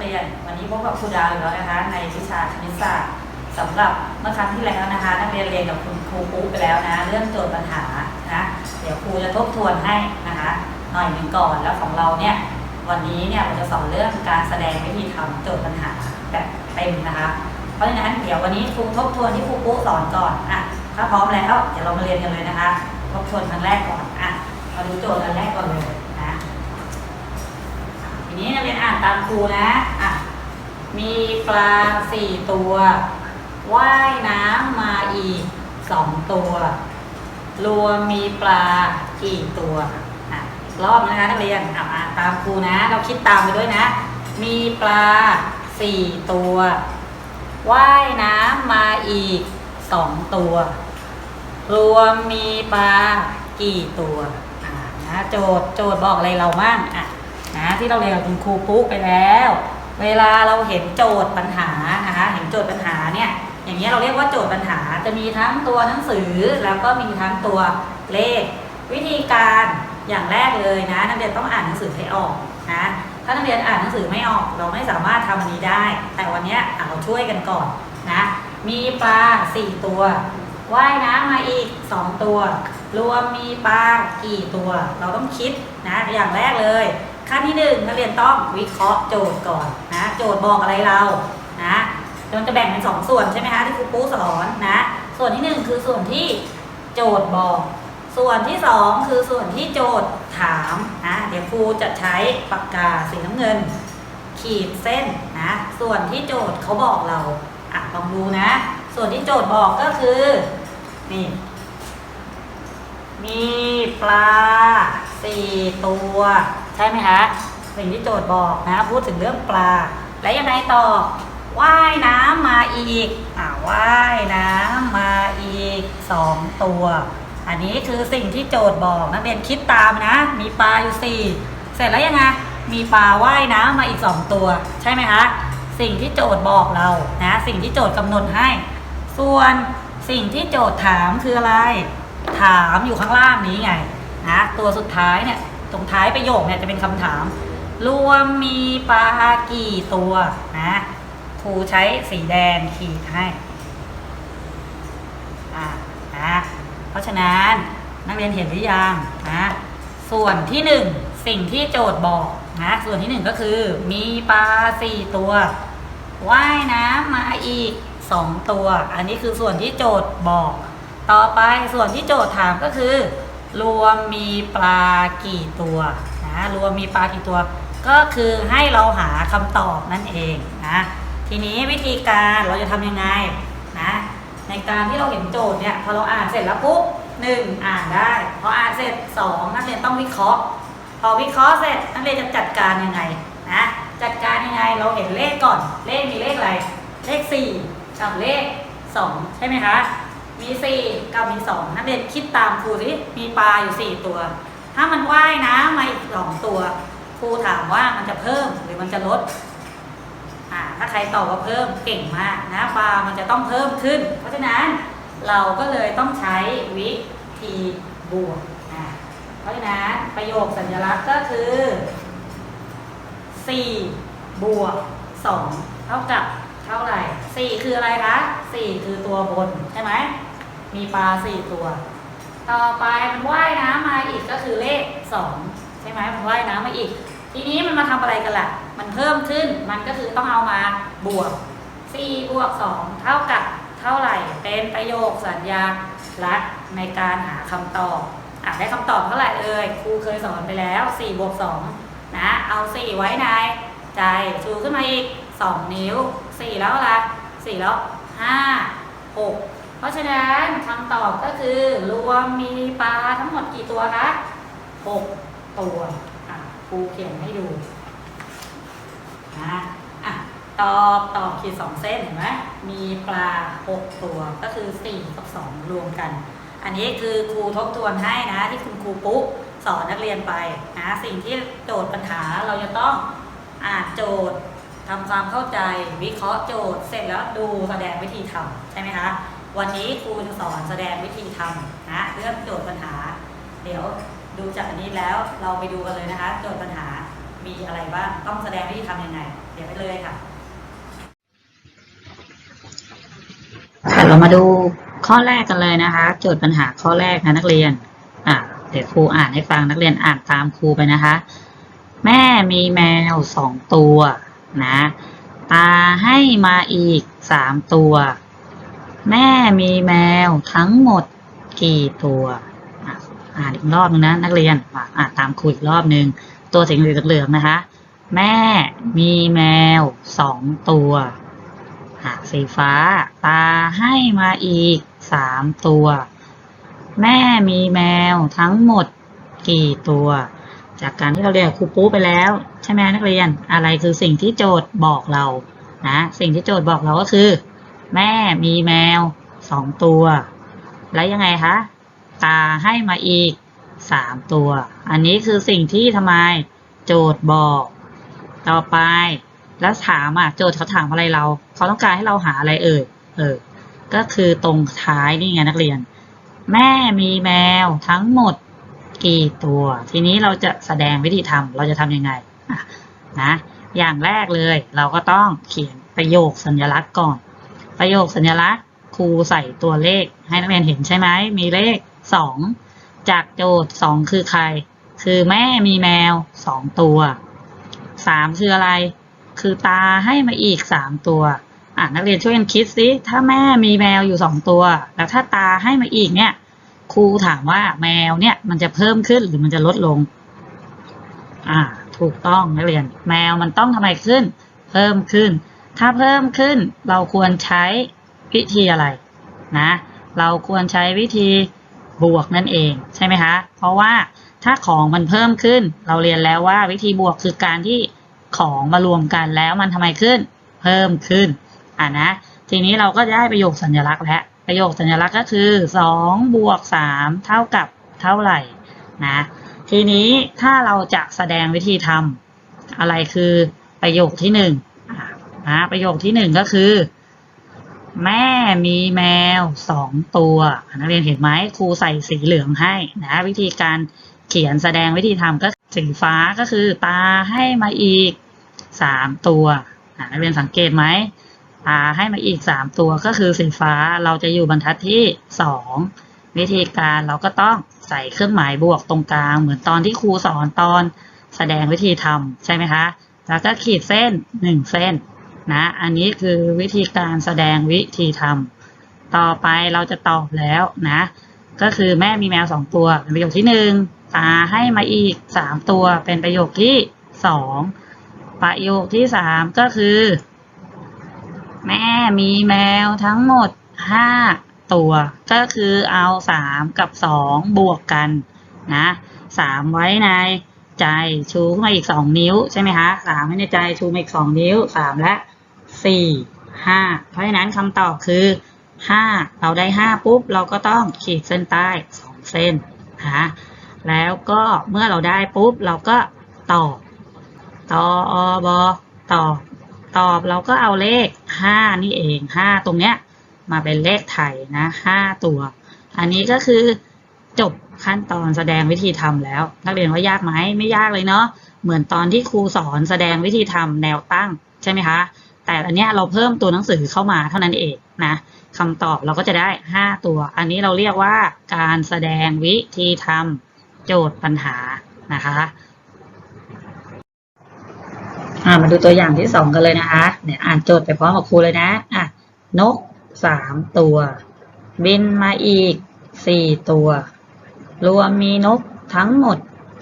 วัสดีค่ะนักเรียน วันนี้พบกับครูดาวอีกแล้วนะคะ ในวิชาคณิตศาสตร์สำหรับเมื่อครั้งที่แล้วนะคะ นักเรียนเรียนกับคุณครูปุ๊ไปแล้วนะ เรื่องโจทย์ปัญหานะเดี๋ยวครูจะทบทวนให้นะคะ หน่อยหนึ่งก่อนแล้วของเราเนี่ยวันนี้เนี่ยเราจะสอนเรื่องการแสดงวิธีทำโจทย์ปัญหาแบบเต็มนะคะ เพราะฉะนั้นเดี๋ยววันนี้ครูทบทวนที่ครูปุ๊สอนก่อนอะถ้าพร้อมแล้วเดี๋ยวเรามาเรียนกันเลยนะคะทบทวนครั้งแรกก่อนอะมาดูโจทย์อันแรกก่อนเลย นะทีนี้นักเรียนอ่านตามครูนะอะมีปลาสี่ตัวว่ายน้ำมาอีกสองตัว รวมมีปลากี่ตัวอะอีกรอบนะคะนักเรียนอะอ่านตามครูนะ เราคิดตามไปด้วยนะ มีปลาสี่ตัวว่ายน้ำมาอีกสองตัว รวมมีปลากี่ตัวอ่านะโจทย์โจทย์บอกอะไรเราบ้างอะ นะที่เราเรียนกับคุณครูปุ๊ไปแล้ว เวลาเราเห็นโจทย์ปัญหานะคะเห็นโจทย์ปัญหาเนี่ยอย่างเงี้ยเราเรียกว่าโจทย์ปัญหาจะมีทั้งตัวหนังสือแล้วก็มีทั้งตัวเลข วิธีการอย่างแรกเลยนะนักเรียนต้องอ่านหนังสือให้ออกนะถ้านักเรียนอ่านหนังสือไม่ออก เราไม่สามารถทำอันนี้ได้ แต่วันเนี้ยเราช่วยกันก่อนนะมีปลาสี่ตัวว่ายน้ำมาอีก 2 ตัว รวมมีปลากี่ตัว เราต้องคิดนะอย่างแรกเลย ขั้นที่หนึ่งนักเรียนต้องวิเคราะห์โจทย์ก่อนนะ โจทย์บอกอะไรเรานะมันจะแบ่งเป็นสองส่วนใช่ไหมคะที่ครูปูสอนนะ ส่วนที่หนึ่งคือส่วนที่โจทย์บอก ส่วนที่สองคือส่วนที่โจทย์ถามนะเดี๋ยวครูจะใช้ปากกาสีน้ำเงิน ขีดเส้นนะส่วนที่โจทย์เขาบอกเราอะลองดูนะ ส่วนที่โจทย์บอกก็คือนี่มีปลาสี่ตัว ช่ไหมคะสิ่งที่โจทย์บอกนะพูดถึงเรื่องปลา และยังไงต่อว่ายน้ำมาอีกอ่าว่ายน้ำมาอีกสองตัว อันนี้คือสิ่งที่โจทย์บอกนักเรียนคิดตามนะ มีปลาอยู่สี่เสร็จแล้วยังไงมีปลาว่ายน้ำมาอีกสองตัว ใช่ไหมคะสิ่งที่โจทย์บอกเรานะสิ่งที่โจทย์กำหนดให้ ส่วนสิ่งที่โจทย์ถามคืออะไร ถามอยู่ข้างล่างนี้ไงนะตัวสุดท้ายเนี่ย ตรงท้ายประโยคเนี่ยจะเป็นคำถาม รวมมีปลากี่ตัวนะครูใช้สีแดงขีดให้อ่านะเพราะฉะนั้นนักเรียนเห็นหรือยังนะส่วนที่หนึ่งสิ่งที่โจทย์บอกนะส่วนที่หนึ่งก็คือ มีปลาสี่ตัวว่ายน้ำมาอีกสองตัว อันนี้คือส่วนที่โจทย์บอก ต่อไปส่วนที่โจทย์ถามก็คือ รวมมีปลากี่ตัวนะรวมมีปลากี่ตัว ก็คือให้เราหาคำตอบนั่นเองนะทีนี้วิธีการเราจะทำยังไงนะในการที่เราเห็นโจทย์เนี่ยพอเราอ่านเสร็จแล้วปุ๊บหนึ่งอ่านได้ พออ่านเสร็จสองนักเรียนต้องวิเคราะห์ พอวิเคราะห์เสร็จนักเรียนจะจัดการยังไงนะจัดการยังไงเราเห็นเลขก่อนเลขมีเลขอะไร เลขสี่กับเลขสองใช่ไหมคะ มีสี่กับมีสองนักเรียนคิดตามครูสิมีปลาอยู่สี่ตัว ถ้ามันว่ายน้ำมาอีกสองตัว ครูถามว่ามันจะเพิ่มหรือมันจะลดอ่าถ้าใครตอบว่าเพิ่มเก่งมากนะปลามันจะต้องเพิ่มขึ้น เพราะฉะนั้นเราก็เลยต้องใช้วิธีบวกอ่าเพราะฉะนั้นประโยคสัญลักษณ์ก็คือ4บวก2เท่ากับเท่าไหร่4คืออะไรคะ4คือตัวบนใช่ไหม มีปลา4ตัว ต่อไปมันว่ายน้ำมาอีกก็คือเลข2ใช่ไหมมันว่ายน้ำมาอีก ทีนี้มันมาทำอะไรกันล่ะ มันเพิ่มขึ้นมันก็คือต้องเอามาบวก4บวก2เท่ากับเท่าไหร่เป็นประโยคสัญญาลักษณ์ในการหาคำตอบอะได้คำตอบเท่าไหร่เอ่ยครูเคยสอนไปแล้ว4บวก2นะเอา 4 ไว้ในใจชูขึ้นมาอีก 2 นิ้ว 4 แล้วอะไร4แล้ว 5 6 เพราะฉะนั้นคำตอบก็คือรวมมีปลาทั้งหมดกี่ตัวคะ6ตัวอะครูเขียนให้ดูนะอะตอบตอบขีดสองเส้นเห็นไหมมีปลา6ตัวก็คือ4กับ2รวมกัน อันนี้คือครูทบทวนให้นะที่คุณครูปุ๊สอนนักเรียนไปนะสิ่งที่โจทย์ปัญหาเราจะต้องอ่านโจทย์ทำความเข้าใจวิเคราะห์โจทย์ เสร็จแล้วดูแสดงวิธีทำใช่ไหมคะ วันนี้ครูจะสอนแสดงวิธีทำนะเรื่องโจทย์ปัญหา เดี๋ยวดูจากอันนี้แล้วเราไปดูกันเลยนะคะ โจทย์ปัญหามีอะไรบ้างต้องแสดงวิธีทำยังไง เดี๋ยวไปเลยค่ะค่ะเรามาดูข้อแรกกันเลยนะคะ โจทย์ปัญหาข้อแรกนะนักเรียนอะเดี๋ยวครูอ่านให้ฟังนักเรียนอ่านตามครูไปนะคะ แม่มีแมวสองตัวนะตาให้มาอีกสามตัว แม่มีแมวทั้งหมดกี่ตัวอ่านอีกรอบนึงนะนักเรียนอ่านตามครูอีกรอบนึง ตัวสีเหลืองๆนะคะ แม่มีแมวสองตัวสีฟ้า ตาให้มาอีกสามตัว แม่มีแมวทั้งหมดกี่ตัว จากการที่เราเรียนครูปูไปแล้ว ใช่ไหมนักเรียนอะไรคือสิ่งที่โจทย์บอกเรานะสิ่งที่โจทย์บอกเราก็คือ แม่มีแมวสองตัว แล้วยังไงคะตาให้มาอีกสามตัว อันนี้คือสิ่งที่ทำไมโจทย์บอก ต่อไป แล้วถามอะโจทย์เขาถามอะไรเราเขาต้องการให้เราหาอะไรเอ่ยเออ ก็คือตรงท้ายนี่ไงนักเรียน แม่มีแมวทั้งหมดกี่ตัว ทีนี้เราจะแสดงวิธีทำเราจะทำยังไงนะ อย่างแรกเลย เราก็ต้องเขียนประโยคสัญลักษณ์ก่อน ประโยคสัญลักษณ์ครูใส่ตัวเลขให้นักเรียนเห็นใช่ไหม มีเลขสองจากโจทย์สองคือใคร คือแม่มีแมวสองตัวสามคืออะไร คือตาให้มาอีกสามตัวอะนักเรียนช่วยกันคิดสิถ้าแม่มีแมวอยู่สองตัว แล้วถ้าตาให้มาอีกเนี่ยครูถามว่าแมวเนี่ยมันจะเพิ่มขึ้นหรือมันจะลดลง อ่า ถูกต้องนักเรียน แมวมันต้องทำไมขึ้น เพิ่มขึ้น ถ้าเพิ่มขึ้นเราควรใช้วิธีอะไรนะ เราควรใช้วิธีบวกนั่นเองใช่ไหมคะ เพราะว่าถ้าของมันเพิ่มขึ้น เราเรียนแล้วว่าวิธีบวกคือการที่ของมารวมกันแล้วมันทำไมขึ้น เพิ่มขึ้นอะนะ ทีนี้เราก็จะได้ประโยคสัญลักษณ์แล้วประโยคสัญลักษณ์ก็คือสองบวกสามเท่ากับเท่าไหร่นะทีนี้ถ้าเราจะแสดงวิธีทำอะไรคือประโยคที่ห นะนะประโยคที่หนึ่งก็คือ แม่มีแมวสองตัวนักเรียนเห็นไหมครูใส่สีเหลืองให้นะวิธีการเขียนแสดงวิธีทำก็สีฟ้าก็คือ ตาให้มาอีกสามตัวนักเรียนสังเกตไหมตาให้มาอีกสามตัวก็คือสีฟ้าเราจะอยู่บรรทัดที่สองวิธีการเราก็ต้องใส่เครื่องหมายบวกตรงกลาง เหมือนตอนที่ครูสอนตอนแสดงวิธีทำใช่ไหมคะ แล้วก็ขีดเส้นหนึ่งเส้น นะ อันนี้คือวิธีการแสดงวิธีทำต่อไปเราจะตอบแล้วนะ ก็คือแม่มีแมวสองตัวเป็นประโยคที่หนึ่งตาให้มาอีกสามตัวเป็นประโยคที่สองประโยคที่สามก็คือ แม่มีแมวทั้งหมดห้าตัว ก็คือเอาสามกับสองบวกกันนะสามไว้ในใจชูขึ้นมาอีกสองนิ้วใช่ไหมคะสามไว้ในใจชูมาอีกสองนิ้วสามและ สี่ห้าเพราะฉะนั้นคำตอบคือห้าเราได้ห้าปุ๊บ เราก็ต้องขีดเส้นใต้สองเส้นนะแล้วก็เมื่อเราได้ปุ๊บ เราก็ตอบตออบอตอบตอบเราก็เอาเลขห้านี่เองห้าตรงเนี้ยมาเป็นเลขไทยนะห้าตัว อันนี้ก็คือจบขั้นตอนแสดงวิธีทำแล้ว นักเรียนว่ายากไหมไม่ยากเลยเนาะเหมือนตอนที่ครูสอนแสดงวิธีทำแนวตั้งใช่ไหมคะ แต่อันเนี้ยเราเพิ่มตัวหนังสือเข้ามาเท่านั้นเองนะคำตอบเราก็จะได้ห้าตัว อันนี้เราเรียกว่าการแสดงวิธีทำโจทย์ปัญหานะคะอ่ามาดูตัวอย่างที่สองกันเลยนะคะเนี่ยอ่านโจทย์ไปพร้อมกับครูเลยนะอะนกสามตัว บินมาอีกสี่ตัว รวมมีนกทั้งหมด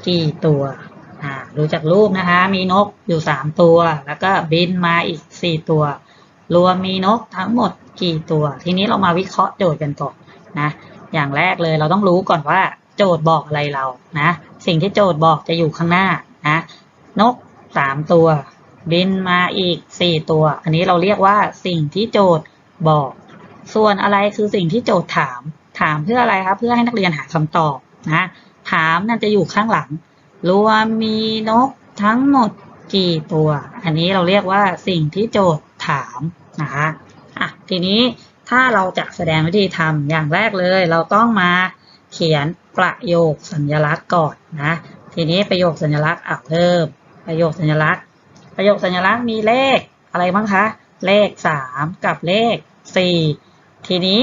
กี่ตัว ดูจากรูปนะคะ มีนกอยู่สามตัว แล้วก็บินมาอีกสี่ตัว รวมมีนกทั้งหมดกี่ตัว ทีนี้เรามาวิเคราะห์โจทย์กันก่อนนะ อย่างแรกเลยเราต้องรู้ก่อนว่าโจทย์บอกอะไรเรานะ สิ่งที่โจทย์บอกจะอยู่ข้างหน้านะ นกสามตัว บินมาอีกสี่ตัว อันนี้เราเรียกว่าสิ่งที่โจทย์บอก ส่วนอะไรคือสิ่งที่โจทย์ถาม ถามเพื่ออะไรครับ เพื่อให้นักเรียนหาคำตอบนะ ถามนั่นจะอยู่ข้างหลัง รวมมีนกทั้งหมดกี่ตัว อันนี้เราเรียกว่าสิ่งที่โจทย์ถามนะคะอะทีนี้ถ้าเราจะแสดงวิธีทำอย่างแรกเลย เราต้องมาเขียนประโยคสัญลักษณ์ก่อนนะ ทีนี้ประโยคสัญลักษณ์อะเริ่มประโยคสัญลักษณ์ ประโยคสัญลักษณ์มีเลขอะไรบ้างคะ เลขสามกับเลขสี่ทีนี้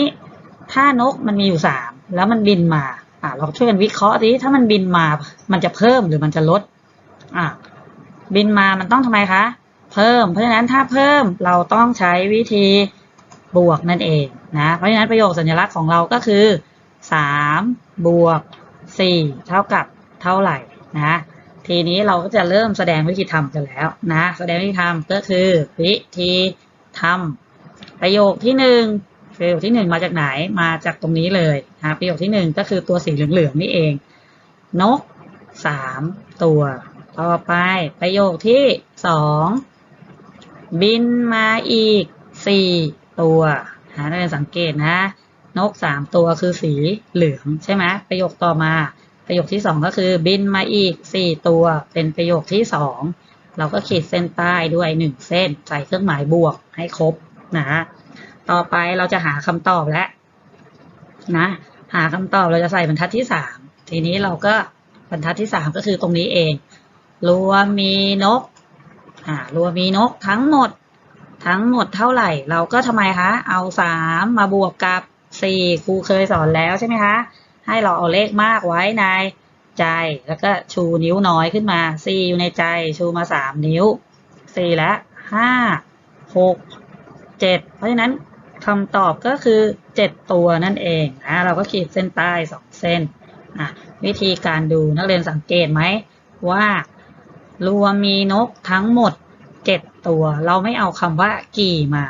ถ้านกมันมีอยู่สามแล้วมันบินมา อะเราช่วยกันวิเคราะห์ดิถ้ามันบินมา มันจะเพิ่มหรือมันจะลด อะบินมามันต้องทำไมคะ เพิ่ม เพราะฉะนั้นถ้าเพิ่มเราต้องใช้วิธีบวกนั่นเองนะ เพราะฉะนั้นประโยคสัญลักษณ์ของเราก็คือสามบวกสี่เท่ากับเท่าไหร่นะ ทีนี้เราก็จะเริ่มแสดงวิธีทำกันแล้วนะ แสดงวิธีทำก็คือวิธีทำประโยคที่หนึ่ง ประโยคที่หนึ่งมาจากไหนมาจากตรงนี้เลยนะประโยคที่หนึ่งก็คือตัวสีเหลืองๆนี่เอง นกสามตัว ต่อไปประโยคที่สองบินมาอีกสี่ตัวหานักเรียนสังเกตนะ นกสามตัวคือสีเหลืองใช่ไหมประโยคต่อมาประโยคที่สองก็คือบินมาอีกสี่ตัว เป็นประโยคที่สองเราก็ขีดเส้นใต้ด้วยหนึ่งเส้น ใส่เครื่องหมายบวกให้ครบนะ ต่อไปเราจะหาคำตอบแล้วนะ หาคำตอบเราจะใส่บรรทัดที่สามทีนี้เราก็บรรทัดที่สามก็คือตรงนี้เองรวมมีนกอ่ารวมมีนกทั้งหมด ทั้งหมดเท่าไหร่ เราก็ทำไมคะ เอาสามมาบวกกับสี่ครูเคยสอนแล้วใช่ไหมคะ ให้เราเอาเลขมากไว้ในใจแล้วก็ชูนิ้วน้อยขึ้นมาสี่อยู่ในใจชูมาสามนิ้วสี่และห้าหกเจ็ดเพราะฉะนั้น คำตอบก็คือเจ็ดตัวนั่นเองนะเราก็ขีดเส้นใต้สองเส้นอะวิธีการดูนักเรียนสังเกตไหมว่ารวมมีนกทั้งหมดเจ็ดตัว เราไม่เอาคำว่ากี่มา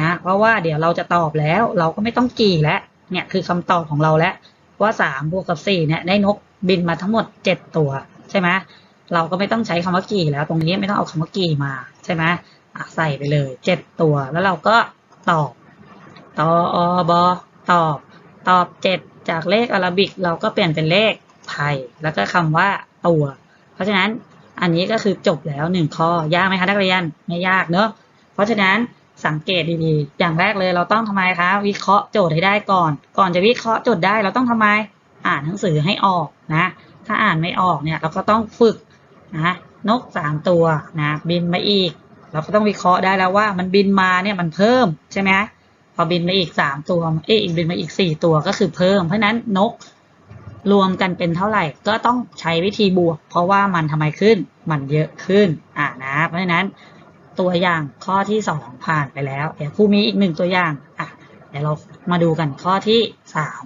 นะเพราะว่าเดี๋ยวเราจะตอบแล้วเราก็ไม่ต้องกี่แล้วเนี่ยคือคำตอบของเราแล้วว่าสามบวกกับสี่เนี่ยได้นกบินมาทั้งหมดเจ็ดตัวใช่ไหมเราก็ไม่ต้องใช้คำว่ากี่แล้ว ตรงนี้ไม่ต้องเอาคำว่ากี่มาใช่ไหมใส่ไปเลยเจ็ดตัวแล้วเราก็ตอบ ตออบอตอบ ตอบเจ็ดจากเลขอาราบิกเราก็เปลี่ยนเป็นเลขไทยแล้วก็คำว่าตัว เพราะฉะนั้นอันนี้ก็คือจบแล้วหนึ่งข้อยากไหมคะนักเรียนไม่ยากเนอะเพราะฉะนั้นสังเกตดีๆ อย่างแรกเลยเราต้องทำไมคะ วิเคราะห์โจทย์ให้ได้ก่อน ก่อนจะวิเคราะห์โจทย์ได้เราต้องทำไม อ่านหนังสือให้ออกนะ ถ้าอ่านไม่ออกเนี่ยเราก็ต้องฝึกนะนกสามตัวนะบินมาอีก เราก็ต้องวิเคราะห์ได้แล้วว่ามันบินมาเนี่ยมันเพิ่มใช่ไหม พอบินมาอีกสามตัว เอ๊อีกบินมาอีกสี่ตัวก็คือเพิ่ม เพราะฉะนั้นนกรวมกันเป็นเท่าไหร่ก็ต้องใช้วิธีบวก เพราะว่ามันทำไมขึ้น มันเยอะขึ้น อ่านะ เพราะฉะนั้นตัวอย่างข้อที่สองผ่านไปแล้ว เดี๋ยวครูมีอีกหนึ่งตัวอย่างอะเดี๋ยวเรามาดูกันข้อที่สาม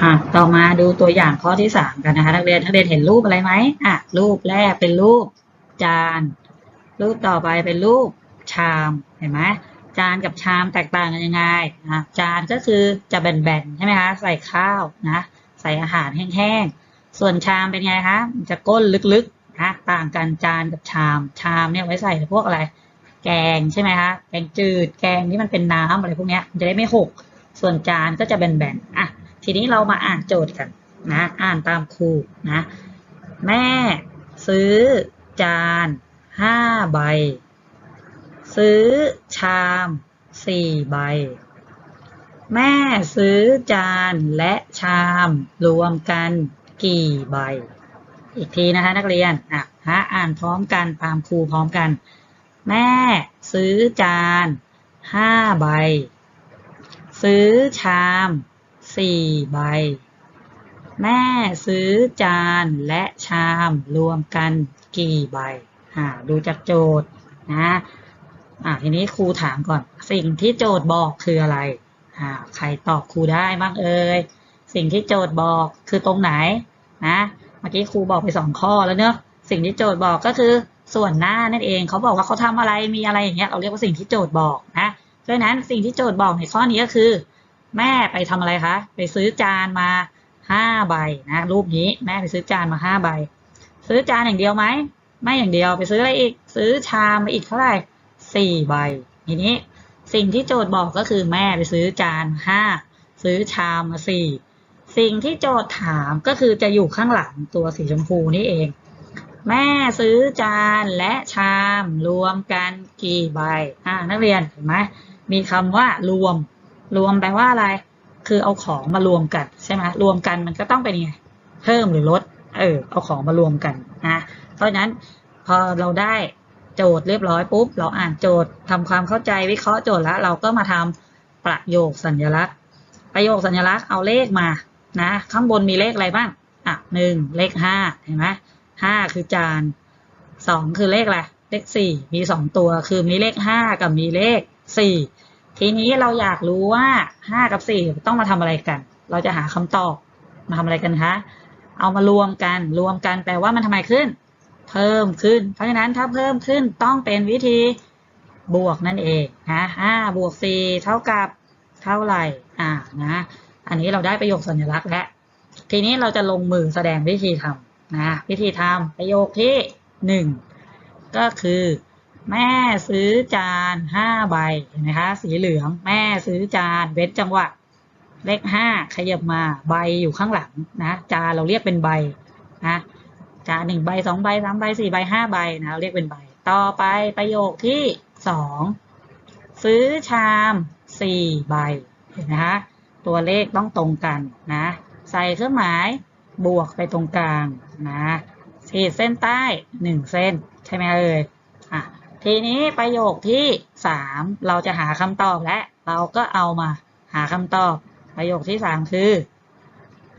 ค่ะต่อมาดูตัวอย่างข้อที่สามกันนะคะนักเรียนนักเรียนเห็นรูปอะไรไหมอะรูปแรกเป็นรูปจาน รูปต่อไปเป็นรูปชามเห็นไหม จานกับชามแตกต่างกันยังไงนะจานก็คือจะแบนๆใช่ไหมคะใส่ข้าวนะใส่อาหารแห้งๆส่วนชามเป็นไงคะจะก้นลึกๆนะต่างกันจานกับชาม ชามเนี่ยไว้ใส่พวกอะไร แกงใช่ไหมคะแกงจืดแกงที่มันเป็นน้ำอะไรพวกเนี้ยจะได้ไม่หก ส่วนจานก็จะแบนๆอะทีนี้เรามาอ่านโจทย์กันนะอ่านตามครูนะแม่ซื้อจานห้าใบ ซื้อชามสี่ใบ แม่ซื้อจานและชามรวมกันกี่ใบ อีกทีนะคะนักเรียนอะฮะอ่านพร้อมกันตามครูพร้อมกัน แม่ซื้อจานห้าใบ ซื้อชามสี่ใบ แม่ซื้อจานและชามรวมกันกี่ใบอ่าดูจากโจทย์นะ อ่าทีนี้ครูถามก่อน สิ่งที่โจทย์บอกคืออะไรอ่าใครตอบครูได้บ้างเอ่ยสิ่งที่โจทย์บอกคือตรงไหนนะเมื่อกี้ครูบอกไปสองข้อแล้วเนอะสิ่งที่โจทย์บอกก็คือส่วนหน้านั่นเองเขาบอกว่าเขาทำอะไรมีอะไรอย่างเงี้ยเราเรียกว่าสิ่งที่โจทย์บอกนะเพราะนั้นสิ่งที่โจทย์บอกในข้อนี้ก็คือ แม่ไปทำอะไรคะไปซื้อจานมาห้าใบนะรูปนี้แม่ไปซื้อจานมาห้าใบ ซื้อจานอย่างเดียวไหมไม่อย่างเดียวไปซื้ออะไรอีก ซื้อชามมาอีกเท่าไหร่ สี่ใบทีนี้สิ่งที่โจทย์บอกก็คือแม่ไปซื้อจานห้าซื้อชามมาสี่สิ่งที่โจทย์ถามก็คือจะอยู่ข้างหลังตัวสีชมพูนี่เอง แม่ซื้อจานและชามรวมกันกี่ใบอ่านักเรียนเห็นไหมมีคำว่ารวม รวมแปลว่าอะไร คือเอาของมารวมกันใช่ไหมรวมกันมันก็ต้องเป็นยังไงเพิ่มหรือลดเออเอาของมารวมกันนะเพราะฉะนั้นพอเราได้ โจทย์เรียบร้อยปุ๊บ เราอ่านโจทย์ทำความเข้าใจวิเคราะห์โจทย์แล้ว เราก็มาทำประโยคสัญลักษณ์ ประโยคสัญลักษณ์เอาเลขมานะ ข้างบนมีเลขอะไรบ้างอะหนึ่งเลขห้าเห็นไหมห้าคือจานสองคือเลขอะไรเลขสี่มีสองตัวคือมีเลขห้ากับมีเลขสี่ทีนี้เราอยากรู้ว่าห้ากับสี่ต้องมาทำอะไรกัน เราจะหาคำตอบมาทำอะไรกันคะเอามารวมกันรวมกันแปลว่ามันทำไมขึ้น เพิ่มขึ้น เพราะฉะนั้นถ้าเพิ่มขึ้นต้องเป็นวิธีบวกนั่นเองนะห้าบวกสี่เท่ากับเท่าไหร่อ่านะ อันนี้เราได้ประโยคสัญลักษณ์แล้ว ทีนี้เราจะลงมือแสดงวิธีทำนะวิธีทำประโยคที่หนึ่งก็คือ แม่ซื้อจานห้าใบเห็นไหมคะสีเหลือง แม่ซื้อจานเว้นจังหวะเลขห้าขยับมาใบอยู่ข้างหลังนะจานเราเรียกเป็นใบนะ จาหนึ่งใบสองใบสามใบสี่ใบห้าใบนะเราเรียกเป็นใบ ต่อไปประโยคที่สองซื้อชามสี่ใบเห็นไหมคะตัวเลขต้องตรงกันนะ ใส่เครื่องหมายบวกไปตรงกลางนะขีดเส้นใต้หนึ่งเส้น ใช่ไหมเอ่ยอะทีนี้ประโยคที่สามเราจะหาคำตอบและ เราก็เอามาหาคำตอบประโยคที่สามคือ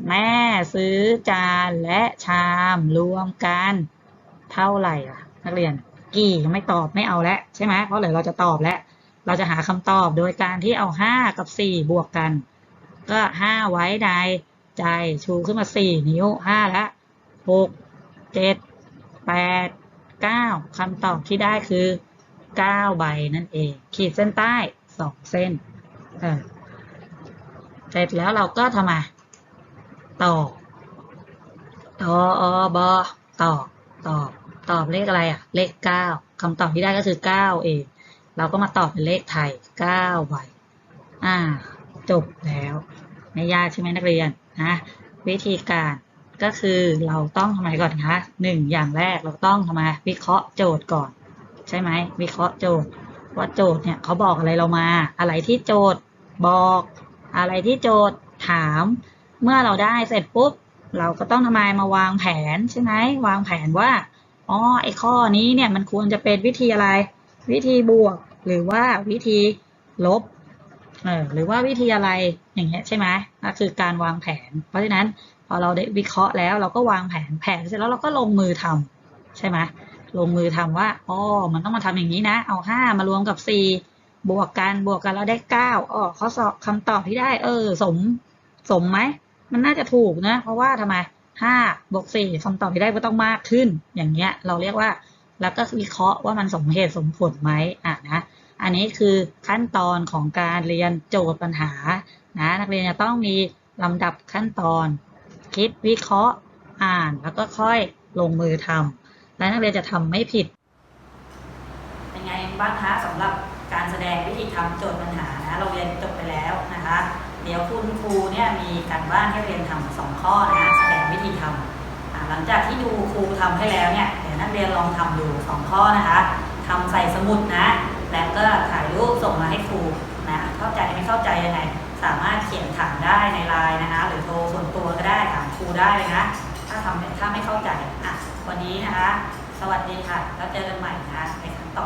แม่ซื้อจานและชามรวมกัน เท่าไหร่อะ นักเรียน กี่ยังไม่ตอบไม่เอาแล้วใช่ไหมเพราะเดี๋ยวเราจะตอบแล้วเราจะหาคำตอบโดยการที่เอาห้ากับสี่บวกกัน ก็ห้าไว้ในใจชูขึ้นมาสี่นิ้วห้าแล้วหกเจ็ดแปดเก้าคำตอบที่ได้คือเก้าใบนั่นเอง ขีดเส้นใต้สองเส้นเออเสร็จแล้วเราก็ทำไม ตอบตอบอตอบตอบตอบเลขอะไรอะ เลขเก้าคำตอบที่ได้ก็คือเก้าเองเราก็มาตอบเป็นเลขไทยเก้าใบอ่า จบแล้ว ไม่ยากใช่ไหมนักเรียนนะวิธีการก็คือเราต้องทำไมก่อนคะหนึ่งอย่างแรกเราต้องทำไมวิเคราะห์โจทย์ก่อน ใช่ไหมวิเคราะห์โจทย์ว่าโจทย์เนี่ยเขาบอกอะไรเรามา อะไรที่โจทย์บอก อะไรที่โจทย์ถาม เมื่อเราได้เสร็จปุ๊บ เราก็ต้องทำไมมาวางแผนใช่ไหมวางแผนว่าอ๋อไอ้ข้อนี้เนี่ยมันควรจะเป็นวิธีอะไร วิธีบวก หรือว่าวิธีลบเออหรือว่าวิธีอะไรอย่างเงี้ยใช่ไหมก็คือการวางแผน เพราะฉะนั้นพอเราได้วิเคราะห์แล้วเราก็วางแผนแผนเสร็จแล้วเราก็ลงมือทำใช่ไหมลงมือทำว่าอ๋อมันต้องมาทำอย่างนี้นะ เอาห้ามารวมกับสี่บวกกันบวกกันแล้วได้เก้าอ๋อข้อสอบคำตอบที่ได้ เออ สมสมไหม มันน่าจะถูกนะ เพราะว่าทำไมห้าบวกสี่คำตอบที่ได้ก็ต้องมากขึ้น อย่างเงี้ย เราเรียกว่า แล้วก็วิเคราะห์ว่ามันสมเหตุสมผลไหมอะนะ อันนี้คือขั้นตอนของการเรียนโจทย์ปัญหา นะ นักเรียนจะต้องมีลำดับขั้นตอน คิดวิเคราะห์ อ่าน แล้วก็ค่อยลงมือทำ และนักเรียนจะทำไม่ผิด เป็นไงบ้างคะสำหรับการแสดงวิธีทำโจทย์ปัญหานะ เราเรียนจบไปแล้วนะคะ เดี๋ยวคุณครูเนี่ยมีการบ้านให้เรียนทำสองข้อนะแสดงวิธีทำหลังจากที่ดูครูทำให้แล้วเนี่ยเดี๋ยวนักเรียนลองทำดูสองข้อนะคะทำใส่สมุดนะ แล้วก็ถ่ายรูปส่งมาให้ครูนะเข้าใจไม่เข้าใจยังไงสามารถเขียนถามได้ในไลน์นะคะ หรือโทรส่วนตัวก็ได้ถามครูได้เลยนะถ้าทำถ้าไม่เข้าใจอะวันนี้นะคะ สวัสดีค่ะ แล้วเจอกันใหม่นะต่อ